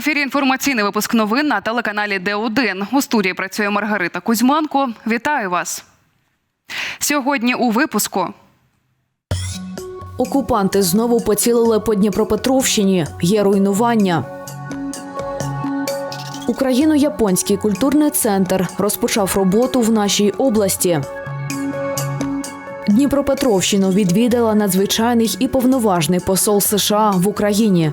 ефірі інформаційний випуск новин на телеканалі Д1. У студії працює Маргарита Кузьманко. Вітаю вас. Сьогодні у випуску. Окупанти знову поцілили по Дніпропетровщині. Є руйнування. Україно-японський культурний центр розпочав роботу в нашій області. Дніпропетровщину відвідала надзвичайний і повноважний посол США в Україні.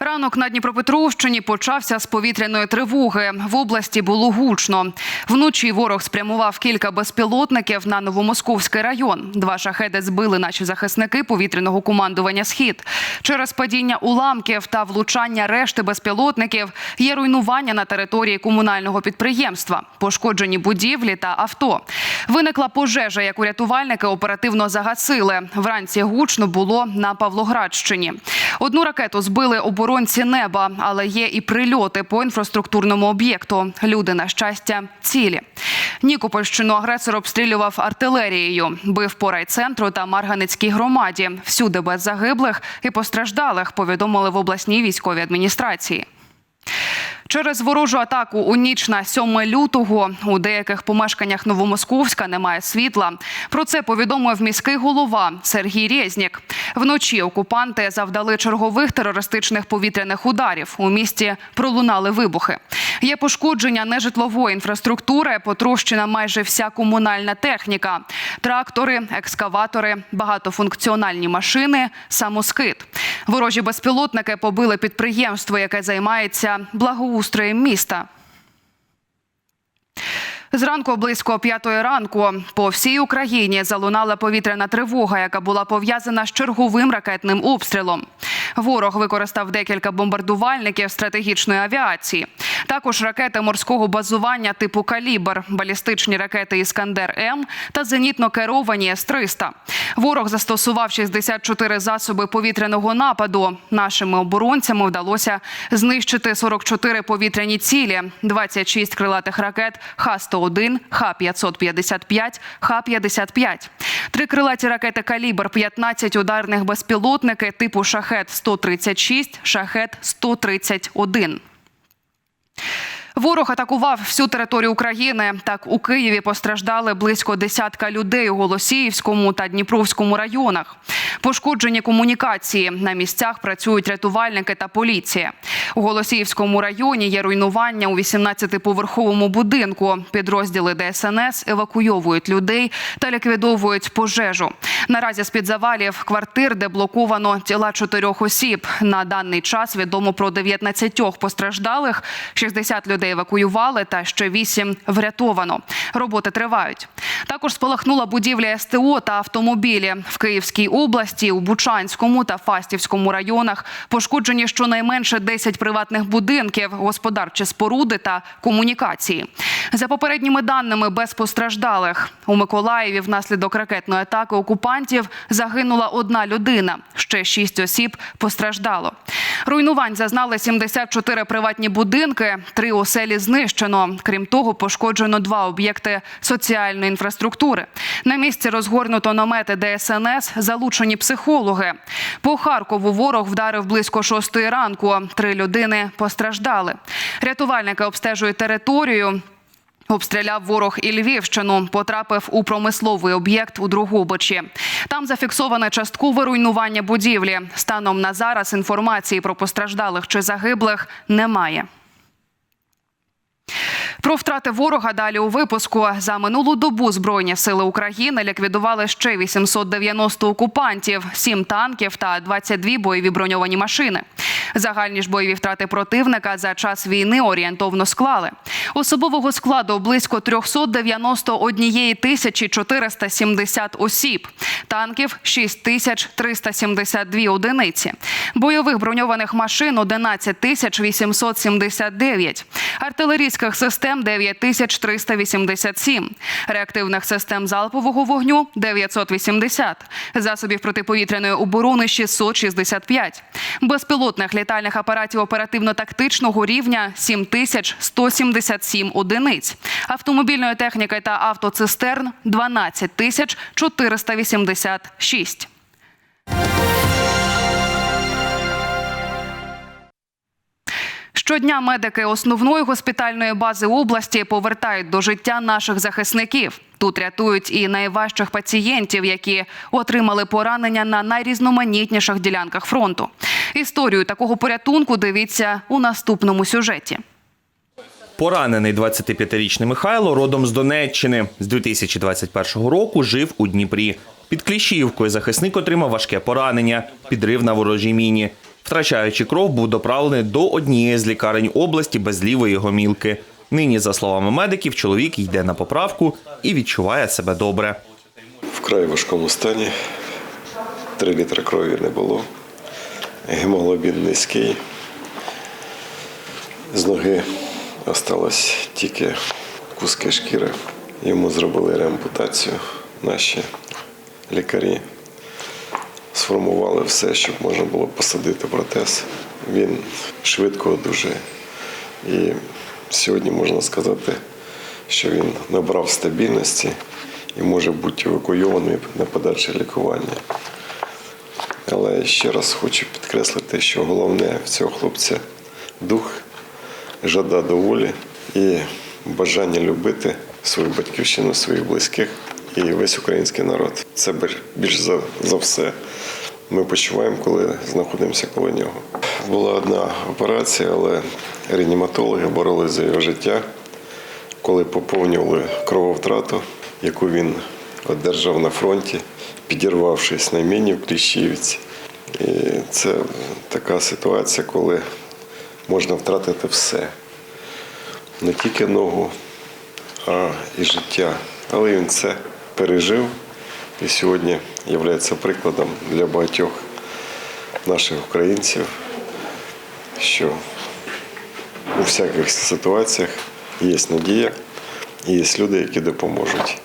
Ранок на Дніпропетровщині почався з повітряної тривоги. В області було гучно. Вночі ворог спрямував кілька безпілотників на Новомосковський район. Два шахеди збили наші захисники повітряного командування Схід. Через падіння уламків та влучання решти безпілотників є руйнування на території комунального підприємства, пошкоджені будівлі та авто. Виникла пожежа, яку рятувальники оперативно загасили. Вранці гучно було на Павлоградщині. Одну ракету збили оборонці неба, але є і прильоти по інфраструктурному об'єкту. Люди, на щастя, цілі. Нікопольщину агресор обстрілював артилерією, бив по райцентру та Марганецькій громаді. Всюди без загиблих і постраждалих, повідомили в обласній військовій адміністрації. Через ворожу атаку у ніч на 7 лютого у деяких помешканнях Новомосковська немає світла. Про це повідомив міський голова Сергій Резнік. Вночі окупанти завдали чергових терористичних повітряних ударів. У місті пролунали вибухи. Є пошкодження нежитлової інфраструктури, потрощена майже вся комунальна техніка, трактори, екскаватори, багатофункціональні машини, самоскид. Ворожі безпілотники побили підприємство, яке займається благоустроєм міста. Зранку близько п'ятої ранку по всій Україні залунала повітряна тривога, яка була пов'язана з черговим ракетним обстрілом. Ворог використав декілька бомбардувальників стратегічної авіації. Також ракети морського базування типу Калібр, балістичні ракети Іскандер М та зенітно керовані С-300. Ворог застосував 64 засоби повітряного нападу. Нашими оборонцями вдалося знищити 44 повітряні цілі, 26 крилатих ракет Х-101, Х-555, Х-55. Три крилаті ракети «Калібр», 15 ударних безпілотники типу «Шахет-136», «Шахет-131». Ворог атакував всю територію України. Так у Києві постраждали близько десятка людей у Голосіївському та Дніпровському районах. Пошкоджені комунікації на місцях працюють рятувальники та поліція. У Голосіївському районі є руйнування у 18-поверховому будинку. Підрозділи ДСНС евакуйовують людей та ліквідовують пожежу. Наразі з під завалів квартир, де блоковано тіла чотирьох осіб. На даний час відомо про 19 постраждалих, 60 людей евакуювали та ще 8 врятовано. Роботи тривають. Також спалахнула будівля СТО та автомобілі в Київській області, у Бучанському та Фастівському районах. Пошкоджені щонайменше 10 приватних будинків, господарчі споруди та комунікації. За попередніми даними, без постраждалих у Миколаєві внаслідок ракетної атаки окупантів загинула одна людина. Ще шість осіб постраждало. Руйнувань зазнали 74 приватні будинки, три оселі знищено. Крім того, пошкоджено два об'єкти соціальної інфраструктури. На місці розгорнуто намети ДСНС, залучені психологи. По Харкову ворог вдарив близько шостої ранку. Три людини постраждали. Рятувальники обстежують територію. Обстріляв ворог і Львівщину, потрапив у промисловий об'єкт у Другобичі. Там зафіксоване часткове руйнування будівлі. Станом на зараз інформації про постраждалих чи загиблих немає. Про втрати ворога далі у випуску за минулу добу збройні сили України ліквідували ще 890 окупантів, 7 танків та 22 бойові броньовані машини. Загальні ж бойові втрати противника за час війни орієнтовно склали. Особового складу близько 391 тисячі 470 осіб, танків 6372 одиниці, бойових броньованих машин 11 тисяч 879, артилерійських систем систем 9387, реактивних систем залпового вогню 980, засобів протиповітряної оборони 665, безпілотних літальних апаратів оперативно-тактичного рівня 7177 одиниць, автомобільної техніки та автоцистерн 12 Щодня медики основної госпітальної бази області повертають до життя наших захисників. Тут рятують і найважчих пацієнтів, які отримали поранення на найрізноманітніших ділянках фронту. Історію такого порятунку дивіться у наступному сюжеті. Поранений 25-річний Михайло родом з Донеччини. З 2021 року жив у Дніпрі. Під Кліщіївкою захисник отримав важке поранення, підрив на ворожій міні. Втрачаючи кров, був доправлений до однієї з лікарень області без лівої гомілки. Нині, за словами медиків, чоловік йде на поправку і відчуває себе добре. вкрай важкому стані. Три літри крові не було. Гемоглобін низький. З ноги осталось тільки куски шкіри. Йому зробили реампутацію наші лікарі. Сформували все, щоб можна було посадити протез. Він швидко одужує. І сьогодні можна сказати, що він набрав стабільності і може бути евакуйований на подальше лікування. Але ще раз хочу підкреслити, що головне в цього хлопця дух, жада до волі і бажання любити свою батьківщину, своїх близьких і весь український народ. Це більш за, за все ми почуваємо, коли знаходимося коло нього. Була одна операція, але реаніматологи боролися за його життя, коли поповнювали крововтрату, яку він одержав на фронті, підірвавшись на міні в Кліщівці. І це така ситуація, коли можна втратити все. Не тільки ногу, а і життя. Але він це пережив і сьогодні є прикладом для багатьох наших українців, що у всяких ситуаціях є надія і є люди, які допоможуть.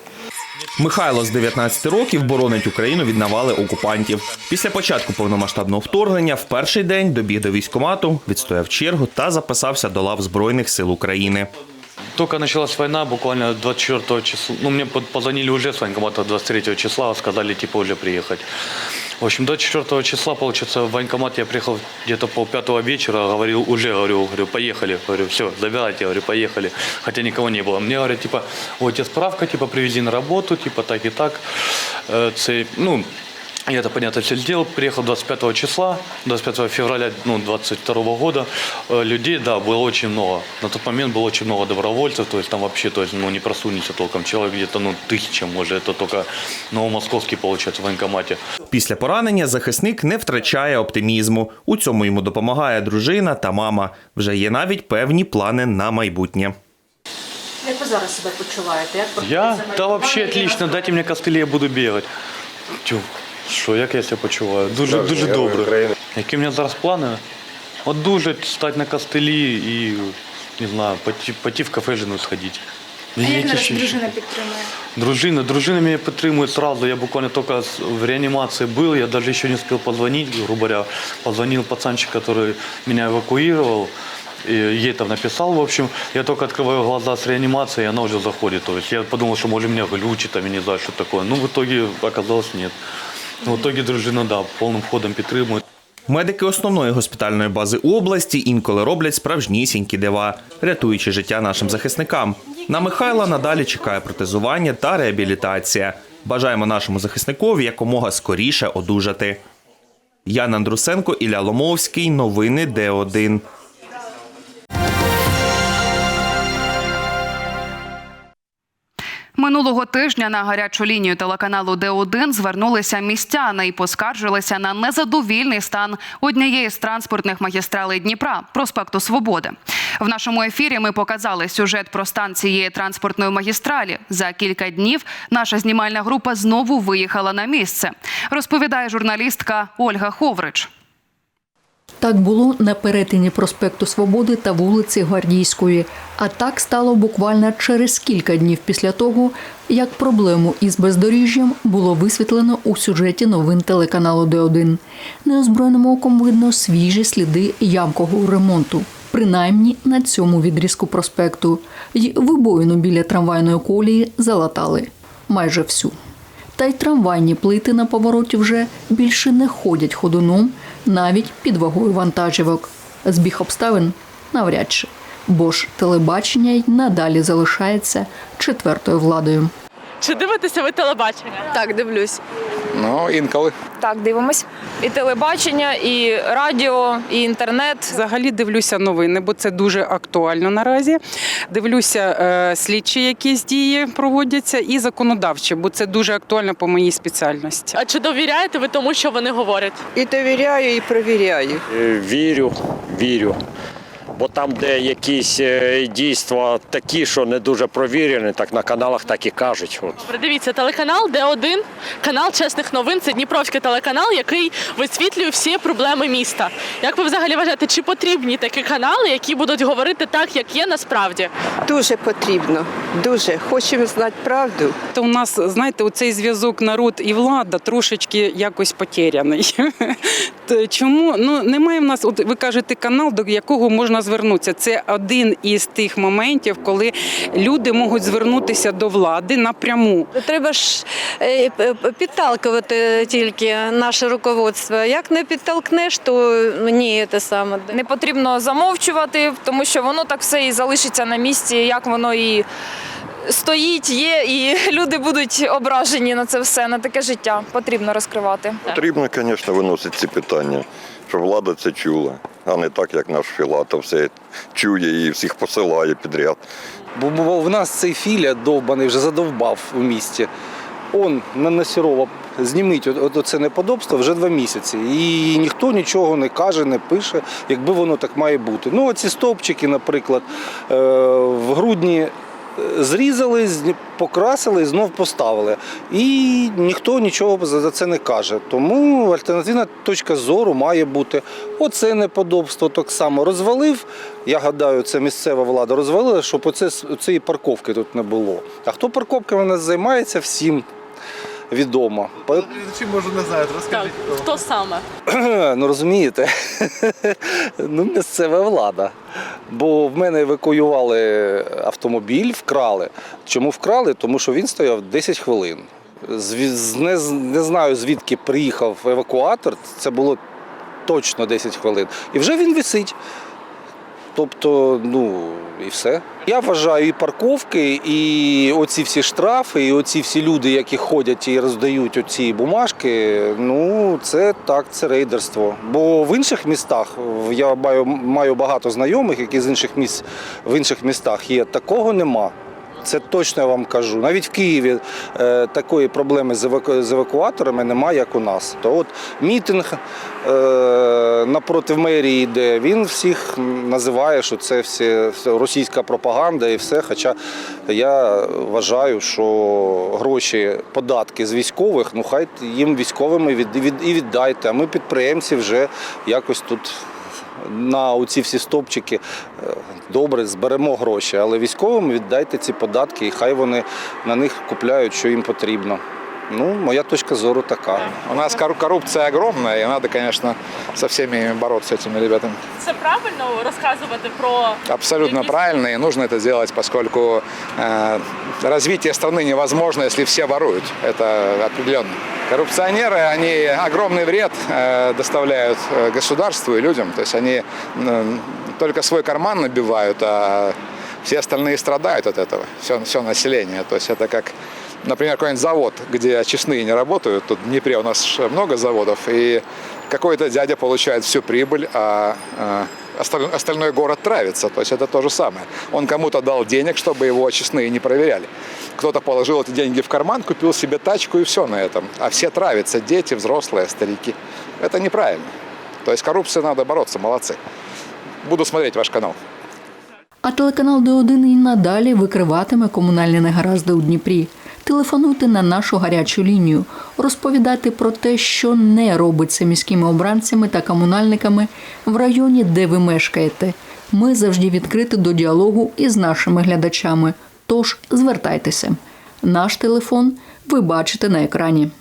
Михайло з 19 років боронить Україну від навали окупантів. Після початку повномасштабного вторгнення в перший день добіг до військкомату, відстояв чергу та записався до лав Збройних сил України. Только началась война, буквально 24 числа, ну, мне позвонили уже с военкомата 23 числа, сказали, типа, уже приехать. В общем, 24 числа, получается, в военкомат я приехал где-то пол пятого вечера, говорил, уже, говорю, говорю, поехали, говорю, все, забирайте, говорю, поехали, хотя никого не было. Мне говорят, типа, вот тебе справка, типа, привези на работу, типа, так и так. Э, ну, я это, понятно, все сделал. Приехал 25 числа, 25 февраля ну, 22 года. Э, Людей, да, было очень много. На тот момент было очень много добровольцев, то есть там вообще, то есть, ну, не просунется толком. Человек где-то, ну, тысяча, может, это только новомосковский, получается, в военкомате. Після поранення захисник не втрачає оптимізму. У цьому йому допомагає дружина та мама. Вже є навіть певні плани на майбутнє. Як ви зараз себе почуваєте? Як Я? проходить Да вообще самолікування? отлично, дайте мне костыли, я буду бегать. Тю, що, як я себе почуваю? Дуже, дуже добре. Які в мене зараз плани? От дуже стати на костелі і, не знаю, пойти, пойти в кафе сходити. А як Які зараз ще- дружина підтримує? Дружина, дружина меня подтримует сразу. Я буквально только с- в реанимации был, я даже еще не успел позвонить, грубо говоря. Позвонил пацанчик, который меня эвакуировал. И ей там написал, в общем, я только открываю глаза с реанимации, и она уже заходит. То есть я подумал, что может меня глючит, там, я не знаю, что такое. Ну, в итоге оказалось нет. В итоге дружина, да, повним ходом підтримує. Медики основної госпітальної бази області інколи роблять справжнісінькі дива, рятуючи життя нашим захисникам. На Михайла надалі чекає протезування та реабілітація. Бажаємо нашому захисникові якомога скоріше одужати. Ян Андрусенко, Ілля Ломовський. Новини Д1. Минулого тижня на гарячу лінію телеканалу Д1 звернулися містяни і поскаржилися на незадовільний стан однієї з транспортних магістралей Дніпра проспекту Свободи. В нашому ефірі ми показали сюжет про стан цієї транспортної магістралі. За кілька днів наша знімальна група знову виїхала на місце. Розповідає журналістка Ольга Ховрич. Так було на перетині проспекту Свободи та вулиці Гвардійської. А так стало буквально через кілька днів після того, як проблему із бездоріжжям було висвітлено у сюжеті новин телеканалу Д1. Неозброєним оком видно свіжі сліди ямкового ремонту. Принаймні на цьому відрізку проспекту, й вибоїну біля трамвайної колії залатали майже всю. Та й трамвайні плити на повороті вже більше не ходять ходуном навіть під вагою вантажівок. Збіг обставин навряд чи, бо ж телебачення й надалі залишається четвертою владою. Чи дивитеся ви телебачення? Так, дивлюсь. Ну, інколи. Так, дивимось. І телебачення, і радіо, і інтернет. Взагалі дивлюся новини, бо це дуже актуально наразі. Дивлюся е, слідчі, якісь дії проводяться, і законодавчі, бо це дуже актуально по моїй спеціальності. А чи довіряєте ви тому, що вони говорять? І довіряю, і перевіряю. Е, Вірю, вірю. Бо там, де якісь е, дійства такі, що не дуже провірені, так на каналах так і кажуть. От. Добре, Дивіться, телеканал Д1, канал чесних новин. Це Дніпровський телеканал, який висвітлює всі проблеми міста. Як ви взагалі вважаєте, чи потрібні такі канали, які будуть говорити так, як є насправді? Дуже потрібно. Дуже. Хочемо знати правду. То у нас, знаєте, оцей зв'язок народ і влада трошечки якось потеряний. Чому? Ну немає в нас, от ви кажете, канал, до якого можна звернутися. Це один із тих моментів, коли люди можуть звернутися до влади напряму. Треба ж е, підталкувати тільки наше руководство. Як не підтолкнеш, то ні, те саме. Не потрібно замовчувати, тому що воно так все і залишиться на місці, як воно і стоїть, є, і люди будуть ображені на це все, на таке життя. Потрібно розкривати. Потрібно, звісно, виносити ці питання, щоб влада це чула, а не так, як наш Філатов все чує і всіх посилає підряд. Бо, бо в нас цей філя довбаний вже задовбав у місті. Он на Насірова зніміть от, от неподобство вже два місяці. І ніхто нічого не каже, не пише, якби воно так має бути. Ну, оці стовпчики, наприклад, е, в грудні зрізали, покрасили і знов поставили. І ніхто нічого за це не каже. Тому альтернативна точка зору має бути. Оце неподобство так само розвалив. Я гадаю, це місцева влада розвалила, щоб оце, цієї парковки тут не було. А хто парковками у нас займається, всім відомо. По- Так, хто саме? Ну розумієте, ну місцева влада. Бо в мене евакуювали автомобіль, вкрали. Чому вкрали? Тому що він стояв 10 хвилин. Не, не знаю, звідки приїхав евакуатор, це було точно 10 хвилин. І вже він висить. Тобто, ну і все. Я вважаю і парковки, і оці всі штрафи, і оці всі люди, які ходять і роздають оці бумажки. Ну це так, це рейдерство. Бо в інших містах я маю, маю багато знайомих, які з інших міст в інших містах є. Такого нема. Це точно я вам кажу. Навіть в Києві е, такої проблеми з, еваку... з евакуаторами немає, як у нас. То от мітинг е, напроти мерії йде, він всіх називає, що це все російська пропаганда і все. Хоча я вважаю, що гроші, податки з військових, ну хай їм військовими від, і віддайте. А ми підприємці вже якось тут на оці всі стопчики е, добре зберемо гроші, але військовим віддайте ці податки, і хай вони на них купляють, що їм потрібно. Ну, моя точка зору така. У нас кор- коррупция огромная, и надо, конечно, со всеми бороться этими ребятами. Це правильно розказувати про Абсолютно правильно, и нужно это делать, поскольку э, развитие страны невозможно, если все воруют. Это определенно. Коррупционеры, они огромный вред э, доставляют э, государству и людям. То есть они м, только свой карман набивают, а все остальные страдают от этого, все, все население. То есть это как Например, какой-нибудь завод, где очистные не работают. Тут в Днепре у нас ж много заводов, и какой-то дядя получает всю прибыль, а а, осталь- остальной город травится. То есть это то же самое. Он кому-то дал денег, чтобы его очистные не проверяли. Кто-то положил эти деньги в карман, купил себе тачку и все на этом. А все травятся, дети, взрослые, старики. Это неправильно. То есть коррупции надо бороться, молодцы. Буду смотреть ваш канал. А телеканал Д1 і надалі викриватиме комунальні негаразди у Дніпрі. телефонуйте на нашу гарячу лінію, розповідати про те, що не робиться міськими обранцями та комунальниками в районі, де ви мешкаєте. Ми завжди відкриті до діалогу із нашими глядачами. Тож звертайтеся. Наш телефон ви бачите на екрані.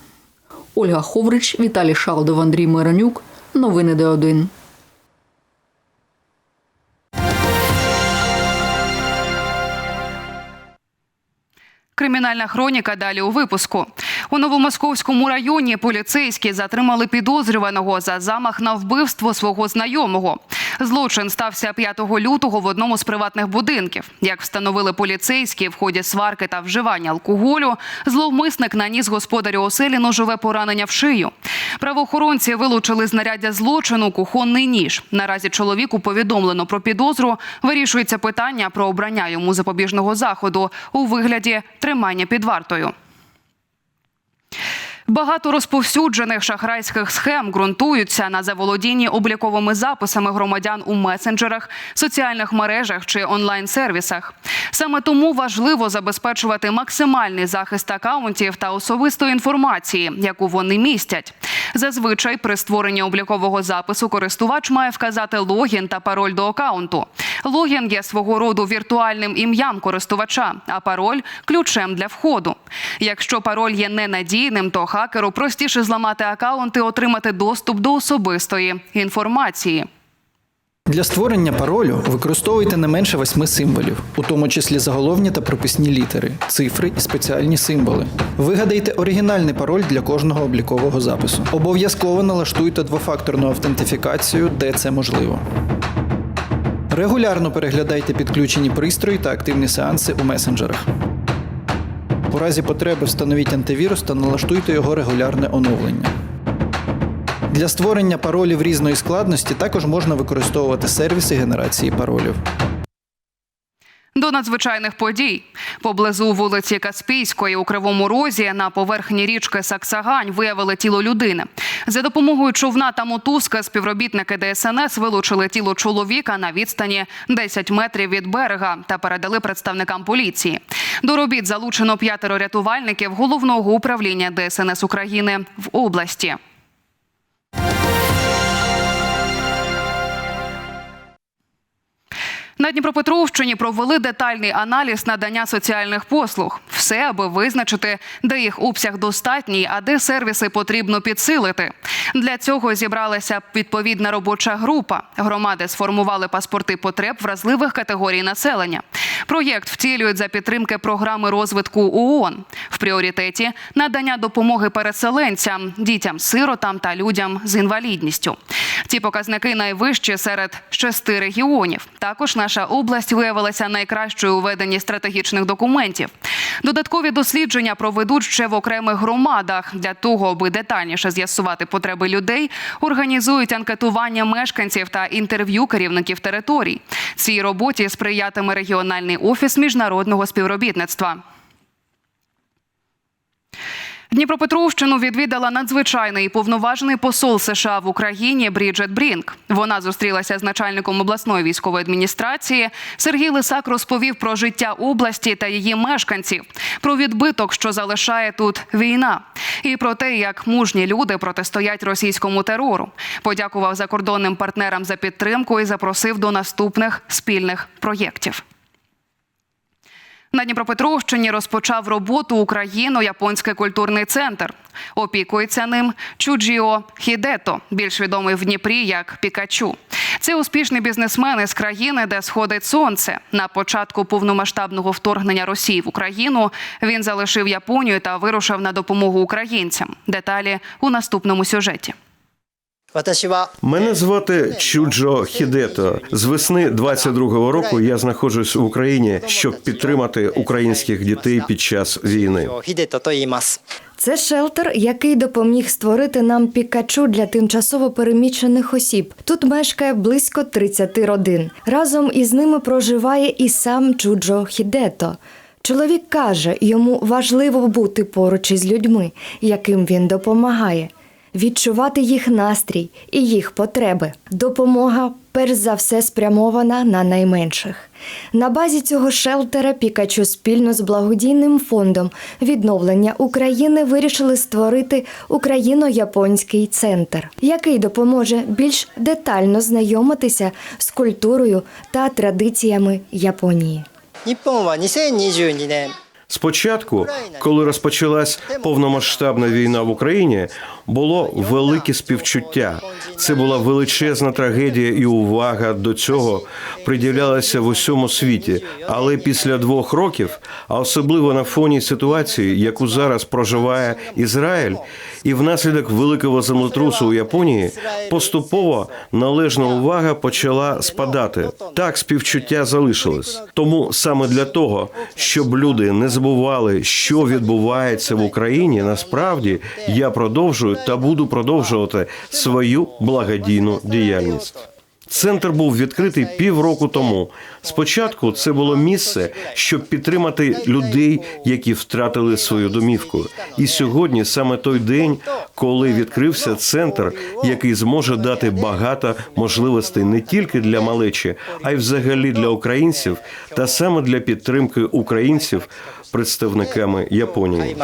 Ольга Ховрич, Віталій Шалдов, Андрій Миронюк. Новини Д1. Кримінальна хроніка далі у випуску. У Новомосковському районі поліцейські затримали підозрюваного за замах на вбивство свого знайомого. Злочин стався 5 лютого в одному з приватних будинків. Як встановили поліцейські, в ході сварки та вживання алкоголю, зловмисник наніс господарю оселі ножове поранення в шию. Правоохоронці вилучили знаряддя злочину кухонний ніж. Наразі чоловіку повідомлено про підозру. Вирішується питання про обрання йому запобіжного заходу у вигляді тримання під вартою. Багато розповсюджених шахрайських схем ґрунтуються на заволодінні обліковими записами громадян у месенджерах, соціальних мережах чи онлайн-сервісах. Саме тому важливо забезпечувати максимальний захист акаунтів та особистої інформації, яку вони містять. Зазвичай при створенні облікового запису користувач має вказати логін та пароль до акаунту. Логін є свого роду віртуальним ім'ям користувача, а пароль ключем для входу. Якщо пароль є ненадійним, то хакеру простіше зламати акаунт і отримати доступ до особистої інформації. Для створення паролю використовуйте не менше восьми символів, у тому числі заголовні та прописні літери, цифри і спеціальні символи. Вигадайте оригінальний пароль для кожного облікового запису. Обов'язково налаштуйте двофакторну автентифікацію, де це можливо. Регулярно переглядайте підключені пристрої та активні сеанси у месенджерах. У разі потреби встановіть антивірус та налаштуйте його регулярне оновлення. Для створення паролів різної складності також можна використовувати сервіси генерації паролів. До надзвичайних подій поблизу вулиці Каспійської у Кривому Розі на поверхні річки Саксагань виявили тіло людини. За допомогою човна та мотузки співробітники ДСНС вилучили тіло чоловіка на відстані 10 метрів від берега та передали представникам поліції. До робіт залучено п'ятеро рятувальників головного управління ДСНС України в області. На Дніпропетровщині провели детальний аналіз надання соціальних послуг. Все, аби визначити, де їх обсяг достатній, а де сервіси потрібно підсилити. Для цього зібралася відповідна робоча група. Громади сформували паспорти потреб вразливих категорій населення. Проєкт втілюють за підтримки програми розвитку ООН. В пріоритеті надання допомоги переселенцям, дітям, сиротам та людям з інвалідністю. Ці показники найвищі серед шести регіонів. Також наша область виявилася найкращою у веденні стратегічних документів. Додаткові дослідження проведуть ще в окремих громадах. Для того, аби детальніше з'ясувати потреби людей, організують анкетування мешканців та інтерв'ю керівників територій. Цій роботі сприятиме регіональний офіс міжнародного співробітництва. Дніпропетровщину відвідала надзвичайний повноважений посол США в Україні Бріджет Брінк. Вона зустрілася з начальником обласної військової адміністрації. Сергій Лисак розповів про життя області та її мешканців, про відбиток, що залишає тут війна, і про те, як мужні люди протистоять російському терору. Подякував закордонним партнерам за підтримку і запросив до наступних спільних проєктів. На Дніпропетровщині розпочав роботу Україно-японський культурний центр. Опікується ним Чуджіо Хідето, більш відомий в Дніпрі як Пікачу. Це успішний бізнесмен із країни, де сходить сонце. На початку повномасштабного вторгнення Росії в Україну він залишив Японію та вирушив на допомогу українцям. Деталі у наступному сюжеті. Мене звати Чуджо Хідето. З весни 22-го року я знаходжусь в Україні, щоб підтримати українських дітей під час війни. Це шелтер, який допоміг створити нам Пікачу для тимчасово переміщених осіб. Тут мешкає близько 30 родин. Разом із ними проживає і сам Чуджо Хідето. Чоловік каже, йому важливо бути поруч із людьми, яким він допомагає відчувати їх настрій і їх потреби. Допомога перш за все спрямована на найменших. На базі цього шелтера Пікачу спільно з благодійним фондом відновлення України вирішили створити Україно-японський центр, який допоможе більш детально знайомитися з культурою та традиціями Японії. 日本は2022年 Спочатку, коли розпочалась повномасштабна війна в Україні, було велике співчуття. Це була величезна трагедія, і увага до цього приділялася в усьому світі. Але після двох років, а особливо на фоні ситуації, яку зараз проживає Ізраїль, і внаслідок великого землетрусу у Японії, поступово належна увага почала спадати. Так співчуття залишилось. Тому саме для того, щоб люди не забували, що відбувається в Україні, насправді я продовжую та буду продовжувати свою благодійну діяльність. Центр був відкритий півроку тому. Спочатку це було місце, щоб підтримати людей, які втратили свою домівку. І сьогодні саме той день, коли відкрився центр, який зможе дати багато можливостей не тільки для малечі, а й взагалі для українців, та саме для підтримки українців представниками Японії.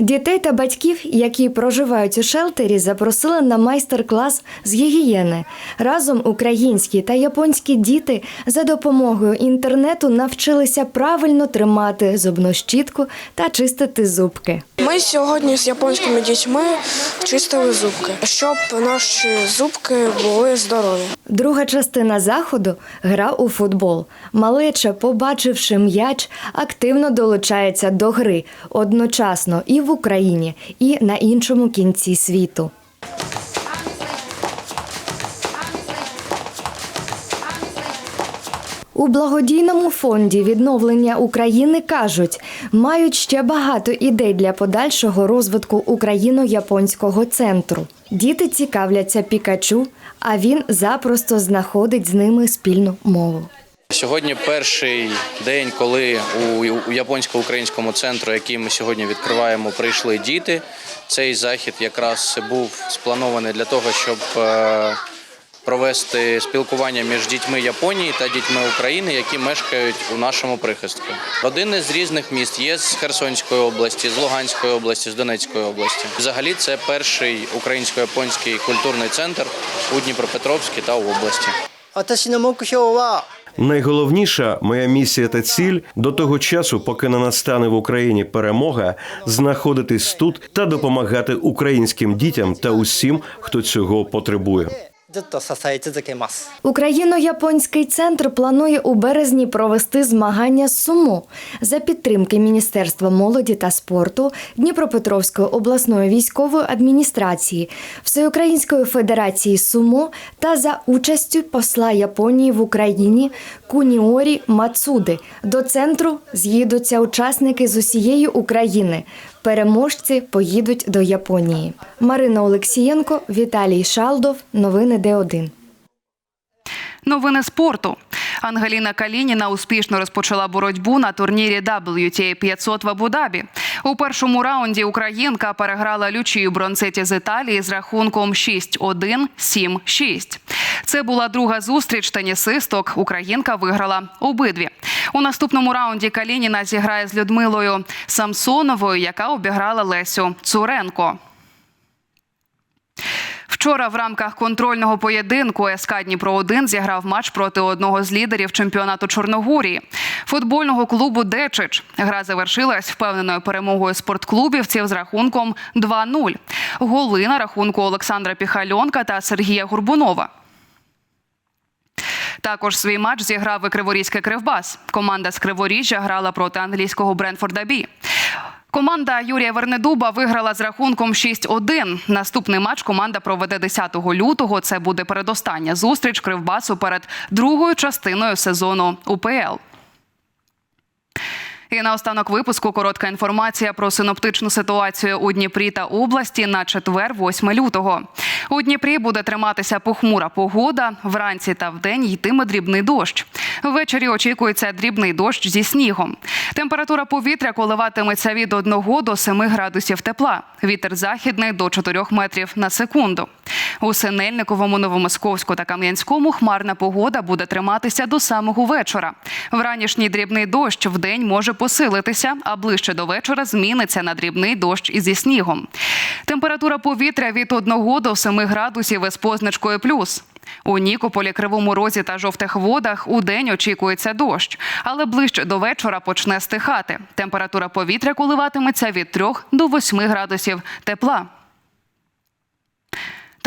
Дітей та батьків, які проживають у шелтері, запросили на майстер-клас з гігієни. Разом українські та японські діти за допомогою інтернету навчилися правильно тримати зубну щітку та чистити зубки. Ми сьогодні з японськими дітьми чистили зубки, щоб наші зубки були здорові. Друга частина заходу гра у футбол. Малеча, побачивши м'яч, активно долучається до гри одночасно і в в Україні, і на іншому кінці світу. У благодійному фонді відновлення України кажуть, мають ще багато ідей для подальшого розвитку україно-японського центру. Діти цікавляться Пікачу, а він запросто знаходить з ними спільну мову. Сьогодні перший день, коли у, у японсько-українському центру, який ми сьогодні відкриваємо, прийшли діти. Цей захід якраз був спланований для того, щоб е, провести спілкування між дітьми Японії та дітьми України, які мешкають у нашому прихистку. Родини з різних міст є з Херсонської області, з Луганської області, з Донецької області. Взагалі, це перший українсько-японський культурний центр у Дніпропетровській та у області. 私の目標は Найголовніша моя місія та ціль до того часу, поки не настане в Україні перемога, знаходитись тут та допомагати українським дітям та усім, хто цього потребує. ずっと支え続けます。 Україно-японський центр планує у березні провести змагання з сумо за підтримки Міністерства молоді та спорту, Дніпропетровської обласної військової адміністрації, Всеукраїнської федерації сумо та за участю посла Японії в Україні Куніорі Мацуди. До центру з'їдуться учасники з усієї України. Переможці поїдуть до Японії. Марина Олексієнко, Віталій Шалдов. Новини Д1. Новини спорту. Ангеліна Калініна успішно розпочала боротьбу на турнірі WTA 500 в Абу-Дабі. У першому раунді українка переграла Лючію Бронцеті з Італії з рахунком 6-1, 7-6. Це була друга зустріч тенісисток. Українка виграла обидві. У наступному раунді Калініна зіграє з Людмилою Самсоновою, яка обіграла Лесю Цуренко. Вчора в рамках контрольного поєдинку СК Дніпро 1 зіграв матч проти одного з лідерів чемпіонату Чорногорії футбольного клубу Дечич. Гра завершилась впевненою перемогою спортклубівців з рахунком 2-0. Голи на рахунку Олександра Піхальонка та Сергія Гурбунова. Також свій матч зіграв і Криворізький Кривбас. Команда з Криворіжжя грала проти англійського Бренфорда Бі. Команда Юрія Вернедуба виграла з рахунком 6-1. Наступний матч команда проведе 10 лютого. Це буде передостання зустріч Кривбасу перед другою частиною сезону УПЛ. І наостанок випуску коротка інформація про синоптичну ситуацію у Дніпрі та області на четвер, 8 лютого. У Дніпрі буде триматися похмура погода. Вранці та вдень йтиме дрібний дощ. Ввечері очікується дрібний дощ зі снігом. Температура повітря коливатиметься від 1 до 7 градусів тепла. Вітер західний до 4 метрів на секунду. У Синельниковому, Новомосковську та Кам'янському хмарна погода буде триматися до самого вечора. Вранішній дрібний дощ вдень може посилитися, а ближче до вечора зміниться на дрібний дощ і зі снігом. Температура повітря від 1 до 7 градусів із позначкою плюс. У Нікополі, Кривому Розі та жовтих водах у день очікується дощ, але ближче до вечора почне стихати. Температура повітря коливатиметься від 3 до 8 градусів тепла.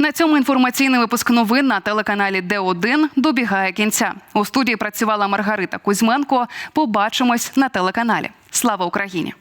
На цьому інформаційний випуск новин на телеканалі Д1 добігає кінця. У студії працювала Маргарита Кузьменко. Побачимось на телеканалі. Слава Україні!